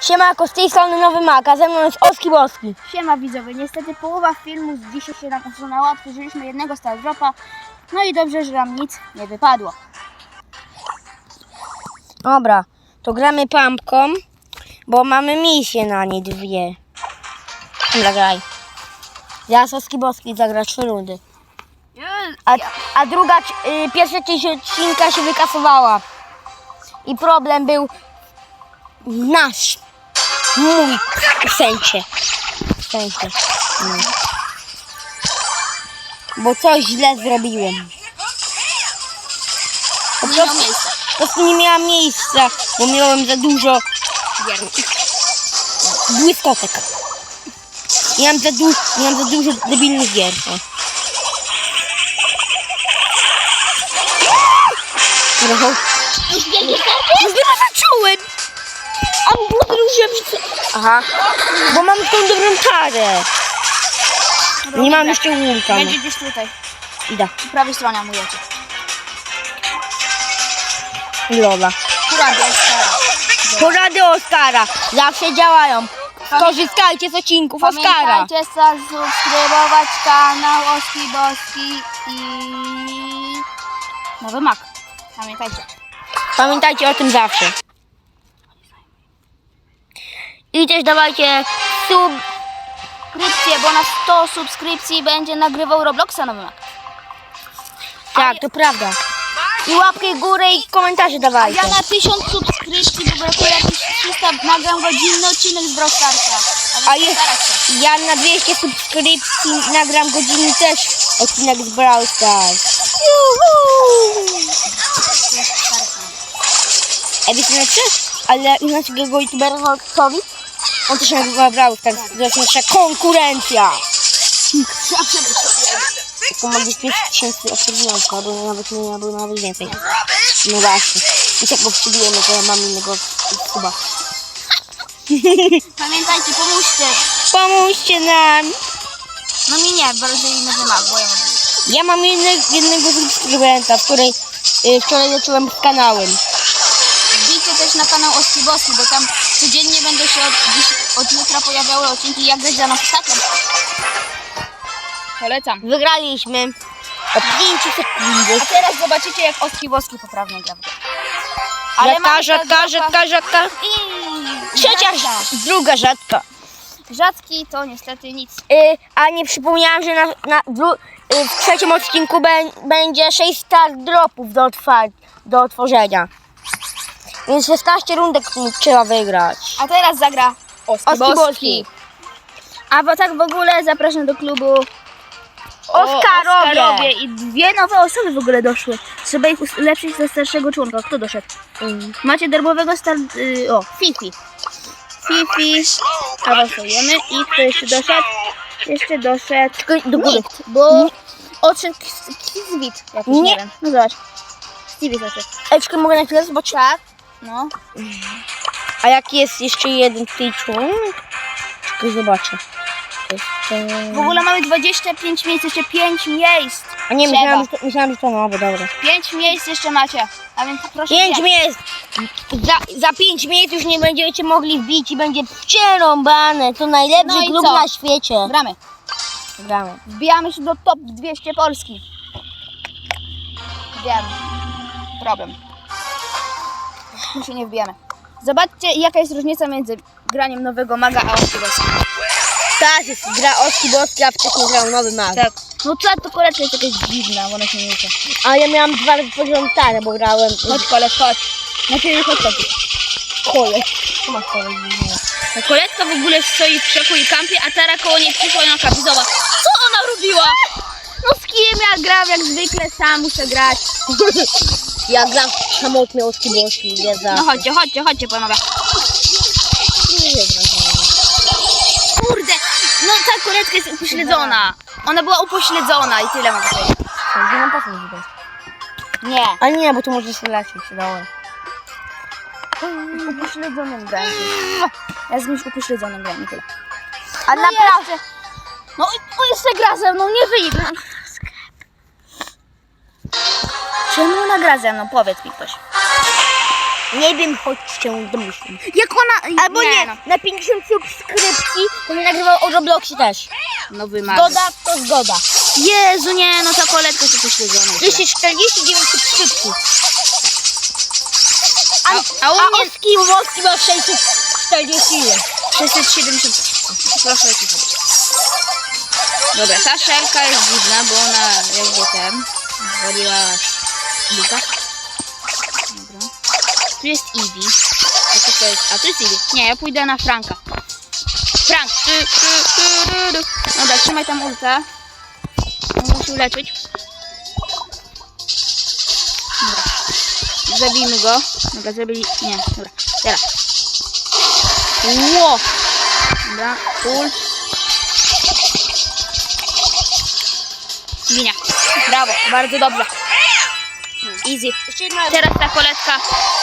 Siemanko, z tej strony Nowy Mak, a ze mną jest Oski Boski. Siema widzowie, niestety połowa filmu z dzisiaj się nam usunęła, otworzyliśmy jednego Star Dropa, no i dobrze, że nam nic nie wypadło. Dobra, to gramy pampką, bo mamy misję na nie dwie. Dobra, graj. Ja Oski Boski zagra trzy rundy. A, a druga, y, pierwsza część odcinka się wykasowała. I problem był nasz, mój. W sensie. Mm. Bo coś źle zrobiłem. Po Nie prostu, miejsca. po prostu nie miałam miejsca, bo miałem za dużo Gier. błyskotek. Miałam za, du- miałam za dużo debilnych gier. Trochę. No dopiero zacząłem! A Aha. Bo mam tą dobrą karę. Nie mam jeszcze łunka. no. Będzie gdzieś tutaj, Idę. po prawej stronie amujecie. Lola. Porady Oscara. Porady Oskara. Zawsze działają. Korzystajcie z odcinków Oskara. Pamiętajcie subskrybować kanał Oski Boski i Nowy Mak. Pamiętajcie. Pamiętajcie o tym zawsze. I też dawajcie sub... Subskrypcje, bo na 100 subskrypcji będzie nagrywał Robloxa Nowy Mak. Tak, to prawda. I łapkę w górę i komentarze A dawajcie. ja na 1000 subskrypcji ogóle po jakiś 300 nagram godzinny odcinek z Brawl Starsa. A się. Ja na 200 subskrypcji nagram godziny też odcinek z Brawl Stars. Ej, wiecie? Ale naszego youtubera Tobi, on też nagrywa Brawl Stars. To jest nasza konkurencja. Zawsze być sobie. Tylko ma gdzieś 5 tysięcy obserwujących, albo nawet nie, albo nawet więcej. No właśnie. I tak go przybijemy, to ja mam innego chyba. Pamiętajcie, pomóżcie. Pomóżcie nam! No mi nie, bardziej Nowy Mak, bo ja mam. Ja mam jedne, jednego subskrybenta, w której y, wczoraj zacząłem z kanałem. Na kanał Oski Boski, bo tam codziennie będą się od, dziś, od jutra pojawiały odcinki jak grać za nowostatem. Polecam. Wygraliśmy o 5 A sekund. teraz zobaczycie jak Oski Boski poprawnie gra grę. Rzadka, mamy rzadka, rzadka, rzadka. I Trzecia, rzadka. druga rzadka. Rzadki to niestety nic. Y, a nie przypomniałam, że na, na dru, y, w trzecim odcinku bę, będzie 6 star dropów do, otwar- do otworzenia. Więc 16 rundek trzeba wygrać. A teraz zagra Oski, Oski Boski. A bo tak w ogóle zapraszam do klubu Oskarowie. Oskarowie. I dwie nowe osoby w ogóle doszły. Trzeba ich ulepszyć do starszego członka. Kto doszedł? Mm. Macie darmowego star... Y, o, Fifi. Fifi. Awansujemy. I kto jeszcze doszedł? Jeszcze doszedł... Tylko do góry. Nikt, bo odszedł Kizwit. Nie. Nie. wiem. No zobacz. Stevie odszedł. Eczkę mogę na chwilę zobaczyć? Tak. No. A jaki jest jeszcze jeden członek? Czekaj, zobaczę. W ogóle mamy 25 miejsc, jeszcze 5 miejsc. A nie, Trzeba. myślałam, że to, myślałam, że to nowe, dobra. 5 miejsc jeszcze macie. A więc proszę. Pięć wbijać. miejsc! Za, za pięć miejsc już nie będziecie mogli wbić i będzie przerąbane. To najlepszy No i klub co? na świecie. Gramy. Gramy. Wbijamy się do top 200 Polski. Wiem. Problem. My się nie wbijamy. Zobaczcie, jaka jest różnica między graniem nowego maga a Oskiboski. Tak, jest gra Oski Boski, a wcześniej grał nowy mag. Tak. No co, to koleżka jest jakaś dziwna, bo ona się nie uczy. A ja miałam dwa razy poziom tary, bo grałem... Chodź koleś, chodź. Znaczy, chodź chodź. Kole. Tu masz kole. Ta koletka w ogóle stoi w krzaku i kampie, a Tara koło niej przyszła i ona kapizowa. Co ona robiła? No z kim ja gram? Jak zwykle sam muszę grać. Ja gram samotny Oski Boski, nie za... No chodźcie, chodźcie, chodźcie panowie. Kurde, no ta koletka jest upośledzona. Ona była upośledzona i tyle mogę powiedzieć. Nie mam pasów widać. Nie. A nie, bo tu możesz lecieć, dałem. Upośledzonym grałem. Ja z kimś upośledzonym grałem i tyle. A No naprawdę... No no jeszcze gra ze mną, nie wyjdę. Ona gra ze mną? Powiedz mi ktoś. Nie wiem, choć się domyślam. Jak ona... Albo nie, no. na 50 subskrypcji to nie nagrywał o Robloxie też. Nowy mag. Zgoda to zgoda. Jezu, nie, no ta koletka to pośledzona. 249 subskrypcji. A, A- a u mnie- Oski Woski ma 641. 670. Proszę ci chodzić. Dobra, ta szelka jest dziwna, bo ona jakby ten zwaliła buka. Dobra. Tu jest Eevee. A co to jest? A tu jest Eevee. Nie, ja pójdę na Franka. Frank! Ty, ty, ty, ty, ty. Dobra, trzymaj tam ulta. Musi uleczyć. Dobra. Zabijmy go. Dobra, zabili... Nie, dobra. Teraz. Ło! Dobra, ult. Ginia. Brawo, bardzo dobrze. Easy. Jeszcze jedna Teraz ta koletka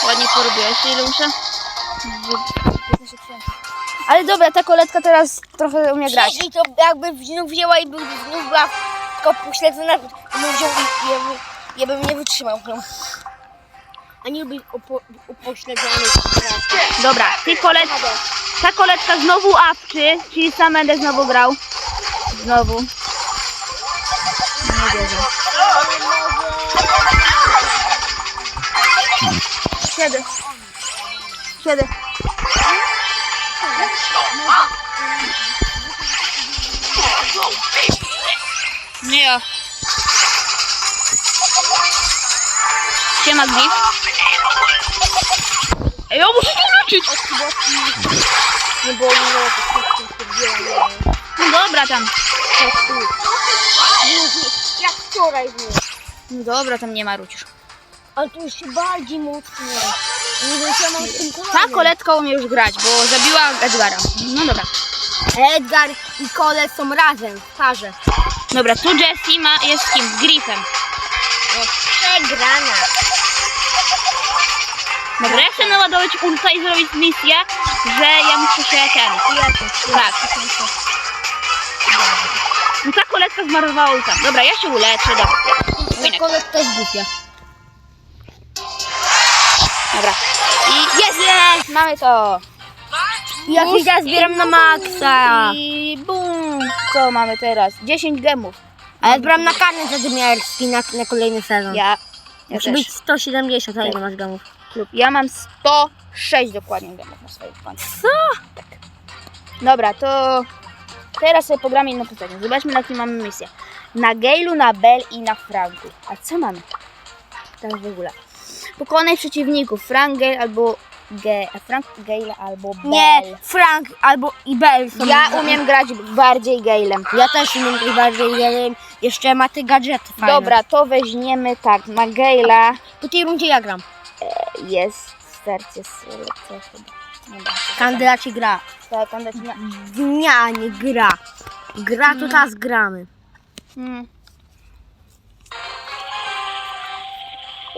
ładnie porobiła. Jeszcze ile muszę? Ale dobra, ta koletka teraz trochę umie grać. I to jakby znów wzięła i by znów była tylko pośledzona, to bym wziął i ja, by- ja bym nie wytrzymał. No. A nie lubię upo, upośledzonych. Dobra, ty kolet... ta koletka znowu awczy, czyli sam będę znowu grał. Znowu. Nie wierzę. Kiedy? Kiedy? Nie ja. Siema. Ej, ja muszę to leczyć. Nie było mi no, nie No dobra tam. Jak wczoraj było. No dobra, tam nie ma rucisz. Ale tu już się bardziej mocno. Nie wiem, co ja mam z tym Ta koletka umie już grać, bo zabiła Edgara. No dobra. Edgar i Kole są razem w parze. Dobra, tu Jessie ma, jest z kim? Z Griffem. Przegrana. Dobra, ja chcę naładować ulta i zrobić misję, że ja muszę się ten... Tak. No ta koletka zmarnowała ulta. Dobra, ja się uleczę, dobra. Winek. Kole to jest głupia. Dobra. I jest, jest! Mamy to! Ja się teraz zbieram na maksa. I bum! Co mamy teraz? 10 gemów. A ja zbieram na karny zadymiarski na, na kolejny sezon. Ja, ja Musi też. być 170, a ile masz gamów? Lub ja mam 106 dokładnie gemów na swoim koncie. Co? Dobra, to teraz sobie pogramy inną postacią. Zobaczmy, na kim mamy misję. Na Gailu, na Bell i na Franku. A co mamy? Tak w ogóle. Pokonaj przeciwników. Frank, Gale albo... Ge, Frank, Gale albo. Nie, Frank albo Ibel są. Ja umiem grać bardziej Galem. Ja też umiem grać bardziej, ja wiem, jeszcze ma te gadżety fajne. Dobra, to weźmiemy tak. Na Gale'a Po tej rundzie ja gram. jest starcie z co chyba. Dobra, Kandydaci gra. tak, na... Dnia, nie gra. Gra to teraz gramy. Hmm.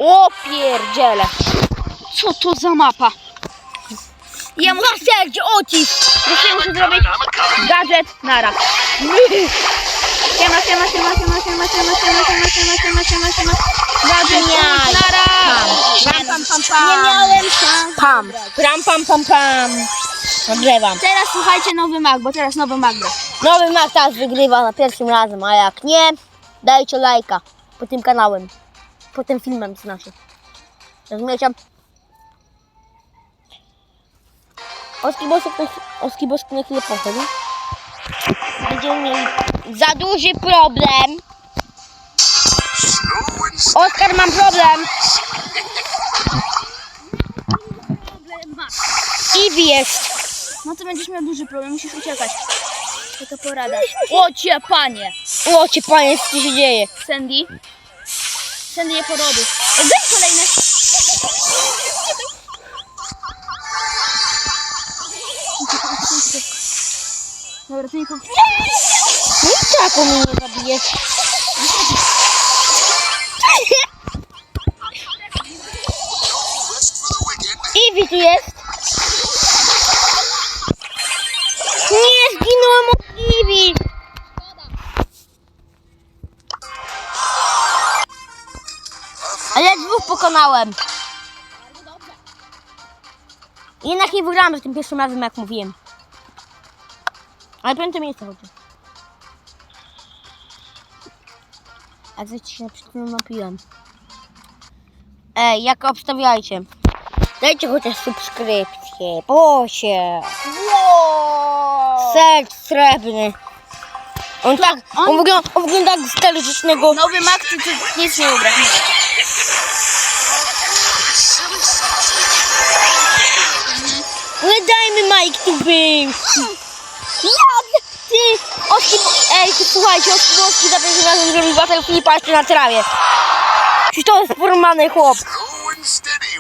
O pierdziele. Co to za mapa? Ja muszę serdzie ocis. Muszę, muszę zrobić gadżet nara. Siema, siema, siema, siema, siema, siema, siema, siema, siema, siema, siema, siema. Gadżet nara. Pam, pam, pam, pam. Nie miałem szans. Pam. Pam, pam, pam, pam. Nagrywam. Teraz słuchajcie nowy mag, bo teraz nowy mag gra. Nowy Mac teraz wygrywa za pierwszym razem, a jak nie, dajcie lajka pod tym kanałem. Pod tym filmem znaczy. Rozumiecie? Oski Bosek, Oski Bosek na chwilę poszedł. Będziemy mieli za duży problem. Oskar, mam problem. I jest. No to będziesz miał duży problem, musisz uciekać. Taka porada. O cię panie! O, cię panie, co tu się dzieje? Sandy. Nie porody. O, weź kolejne. Dobra, to nie po... No i on mnie nie zabije. Iwi tu jest. Pokonałem. Jednak nie wygrałem z tym pierwszym razem, jak mówiłem. Ale piąte miejsce chodzi. Jak coś się przed chwilą napiłem. Ej, jak obstawiajcie. Dajcie chociaż subskrypcję. Bosie. Wow! Serc srebrny. On tak, on, on- wygląda, on wygląda jak z telewizyjnego. Nowy ty nic nie. Ale dajmy Mike tu był. Jak ty? Oski, ej, ty, słuchajcie, Oski Oski za pierwszym razem zrobił battle flipa jeszcze na trawie. Czy to jest pormany chłop?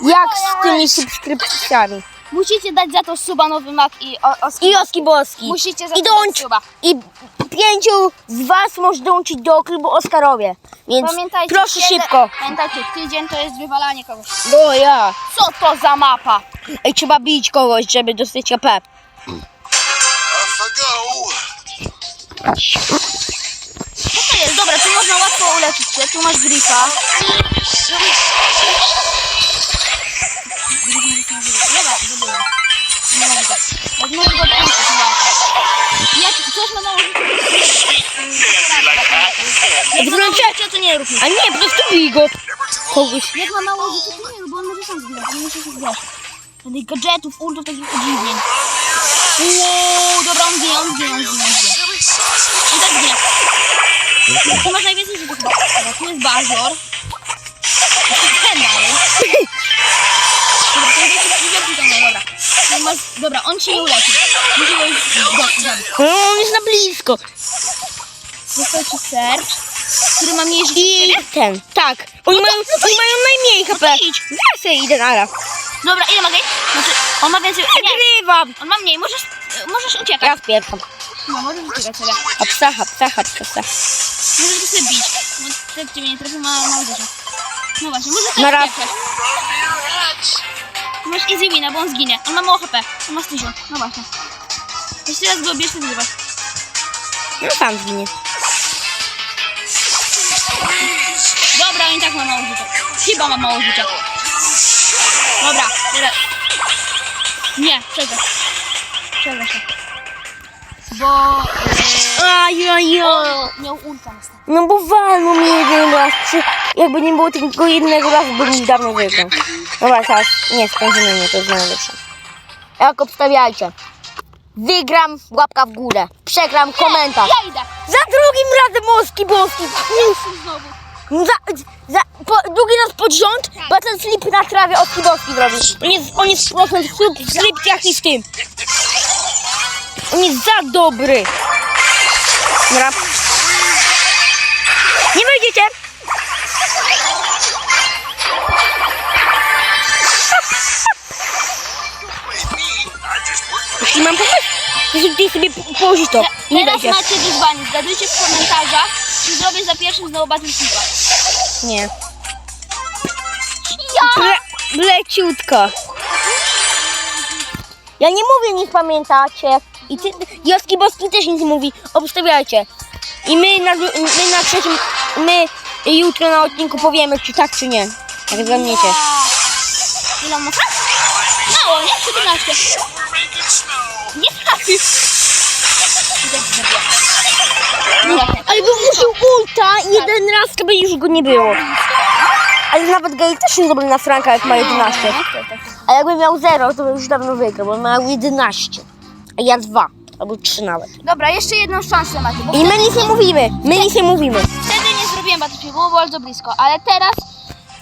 Jak z tymi subskrypcjami? Musicie dać za to suba Nowy Mac i o, Oski. I Oski Boski. Musicie za I to dołącz, dać suba. I pięciu z was może dołączyć do klubu Oskarowie. Więc Pamiętajcie, proszę kiedy- szybko. Pamiętajcie, tydzień to jest wywalanie kogoś. Bo ja. Co to za mapa? Ej, trzeba bić kogoś, żeby dostać AP. Co to jest? Dobra, tu można łatwo uleczyć się. Tu masz grifa. Dobra, zabiorę. Nie mogę tak. Jak może go odpuścić, chyba. Jak coś ma nałożyć... Jak ma nałożyć, to nie rób. A nie, po prostu bij go. Kogoś. Jak ma nałożyć, to nie rób, bo on może sam zginąć. Nie musi się zgłaszać. Żadnych gadżetów, ultów, takich udziwnień. Uuu, dobra, on zginie, on zginie, on zginie, on. I tak zginie. Tu masz najwięcej życia chyba. Tu jest Bazor. Ten dalej. Dobra, masz, on ci nie uleczy. Musi go już do-. No, on jest na blisko. Został ci Serge, który ma mniej życia I ciebie. ten, tak. Oni mają, oni mają najmniej HP. No idź. Ja sobie idę na raz. Dobra, ile ma gej? Znaczy, on ma więcej... Nie, Wygrywam. on ma mniej, możesz, możesz uciekać. Ja spierdam. No, możesz uciekać sobie. A psa, a psa, a psa. Możesz go sobie bić. No, tak ciebie nie trafi, ma mało życia. No właśnie, możesz Na sobie raz. uciekać. Masz easy wina, bo on zginie. On ma mało HP. On ma 1000. No właśnie. Jeśli raz go bierz, to wygrywasz. No sam zginie. Dobra, on i tak ma mało życia. Chyba ma mało życia. Dobra, teraz. Nie, przegrasz. Przegrasz. Bo... Aj, aj, Yy, aj. on miał ulta następnie. No bo walnął mnie jeden raz. Czy jakby nie było tylko jednego razu, bym dawno wygrał. Dobra, teraz nie, spędzimy mnie, to jest najlepsze. Jak obstawiajcie. Wygram, łapka w górę. Przegram, komentarz. Ja idę. Za drugim razem moski boski. Jestem znowu. Za, za, po, drugi raz pod rząd Battle Flip na trawie Oski Boski zrobi. On jest, on jest procent w subskrypcjach i w tym. On jest za dobry. Dobra. Nie wejdziecie. Jeśli mam pomysł, to sobie- sobie po- położyć to. Nie Teraz dajcie. macie wyzwanie. Zgadujcie w komentarzach, czy zrobię za pierwszym znowu Battlefielda. Nie. Ja! Ble, bleciutko. Ja nie mówię, nic pamiętacie. I ty, Joski Boski też nic nie mówi. Obstawiajcie. I my na, my na trzecim, my jutro na odcinku powiemy, czy tak, czy nie. Jak zgadniecie. Ile on ma frak? Mało, nie? 17. Nie trafi. I tak zabiję. Dobra, Ale bym użył ulta jeden raz, to by już go nie było. Ale nawet Gale też jest dobry na Franka, jak ma 11. A jakby miał 0, to by już dawno wygrał, bo miał 11. A ja 2. Albo 3 nawet. Dobra, jeszcze jedną szansę macie, bo I my nic nie mówimy. My nic nie mówimy. wtedy nie zrobiłem Battlefield, było bardzo blisko, ale teraz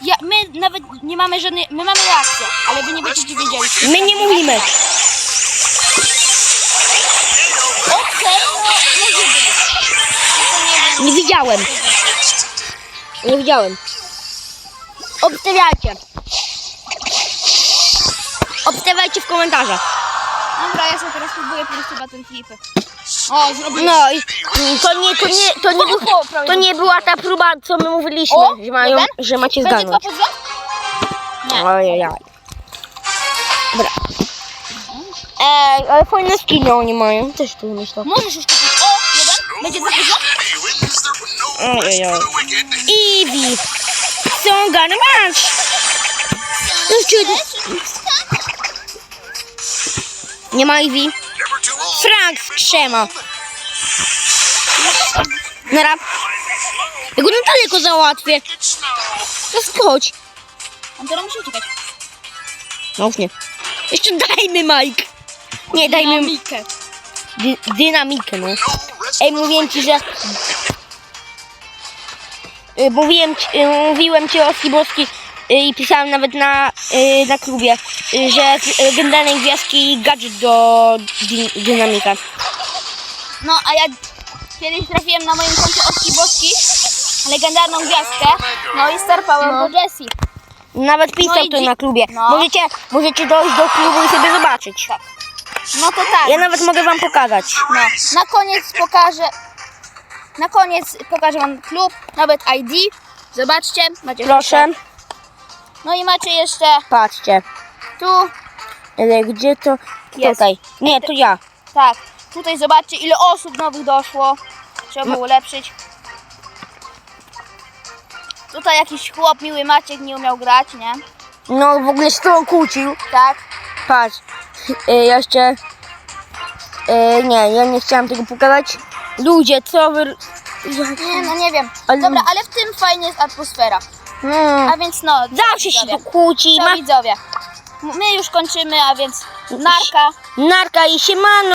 ja, my nawet nie mamy żadnej, my mamy reakcję, ale wy nie będziecie wiedzieli. My nie mówimy. Okej, no może być. Tylko nie wiem. Nie widziałem. Nie widziałem. Obstawiajcie. Obstawiajcie w komentarzach. Dobra, ja sobie teraz próbuję po prostu Battleflipy. O, zrobiłem. No i to nie, to nie, to nie, był, to nie była ta próba, co my mówiliśmy, O, że, mają, jeden? że macie Będzie dwa zgadnąć. pod. Ojej. Dobra. Ej, ale fajne skiny oni mają. Też tu myślę. Możesz już kupić. O, jeden. Będzie dwa pod wicked. Eevee. So gonna match. No cud. Nie ma Ivy. Frank z trzema. Nara. Ja go na daleko załatwię. To schodź. On teraz musi uciekać. No już nie. Jeszcze dajmy Mike. Nie, dajmy Mikę. dy, dynamikę, no. No Ej, mówiłem ci, że... Y, Mówiłem ci, y, mówiłem ci o Skiboski y, i pisałem nawet na, y, na klubie, y, że z legendarnej gwiazdki gadżet do dy, dynamika. No, a ja kiedyś trafiłem na moim koncie Oski Boski legendarną gwiazdkę. No i Star Power No. do Jessie. Nawet pisał No to na klubie. no. Możecie, możecie dojść do klubu i sobie zobaczyć. No to tak. Ja nawet mogę wam pokazać. No, na koniec pokażę. Na koniec pokażę wam klub, nawet ID. Zobaczcie, macie Proszę, No i macie jeszcze patrzcie. tu, Ale gdzie to? Jest. Tutaj. Nie, to ja. tak, tutaj zobaczcie ile osób nowych doszło. Trzeba było ulepszyć. Tutaj jakiś chłop, miły Maciek nie umiał grać, nie? No w ogóle się to kłócił. Tak. Patrz, y, jeszcze. Y, nie, ja nie chciałam tego pokazać. Ludzie, co wy. Nie, no nie wiem. Ale- Dobra, ale w tym fajnie jest atmosfera. Hmm, A więc no, zawsze się widzowie. to kłóci. Co Ma widzowie? My już kończymy, a więc narka. narka i siemano.